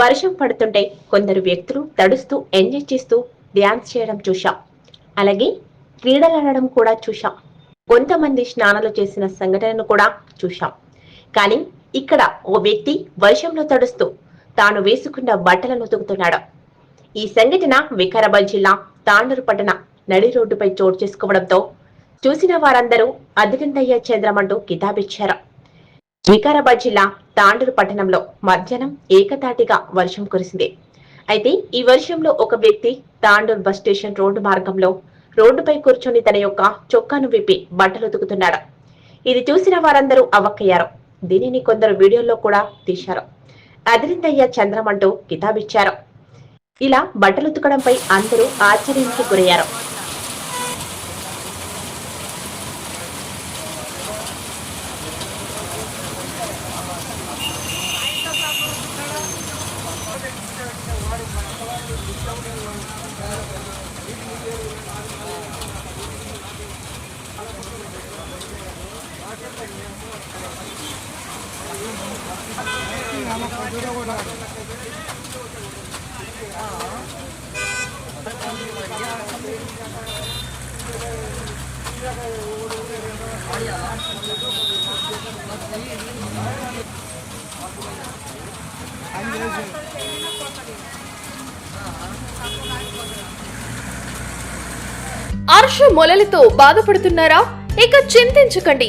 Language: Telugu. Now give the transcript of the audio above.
వర్షం పడుతుంటే కొందరు వ్యక్తులు తడుస్తూ ఎంజాయ్ చేస్తూ డ్యాన్స్ చేయడం చూశాం. అలాగే క్రీడలాడడం కూడా చూశాం. కొంతమంది స్నానాలు చేసిన సంఘటనను కూడా చూశాం. కానీ ఇక్కడ ఓ వ్యక్తి వర్షంలో తడుస్తూ తాను వేసుకున్న బట్టలను ఉతుకుతున్నాడు. ఈ సంఘటన వికారాబాద్ జిల్లా తాండూరు పట్టణ నడి రోడ్డుపై చోటు చేసుకోవడంతో చూసిన వారందరూ అదిరిందయ్య చంద్రమంటూ కితాబిచ్చారు. వికారాబాద్ జిల్లా తాండూరు పట్టణంలో మధ్యాహ్నం ఏకతాటిగా వర్షం కురిసింది. అయితే ఈ వర్షంలో ఒక వ్యక్తి తాండూర్ బస్ స్టేషన్ రోడ్డు మార్గంలో రోడ్డుపై కూర్చొని తన యొక్క చొక్కాను విప్పి బట్టలు ఉతుకుతున్నాడు. ఇది చూసిన వారందరూ అవక్కయ్యారు. దీనిని కొందరు వీడియోల్లో కూడా తీశారు. అదిరిందయ్య చంద్రమంటూ కితాబిచ్చారు. ఇలా బట్టలు ఉతకడంపై అందరూ ఆశ్చర్యానికి గురయ్యారు. అర్ష మొలలతో బాధపడుతున్నారా? ఇక చింతించకండి.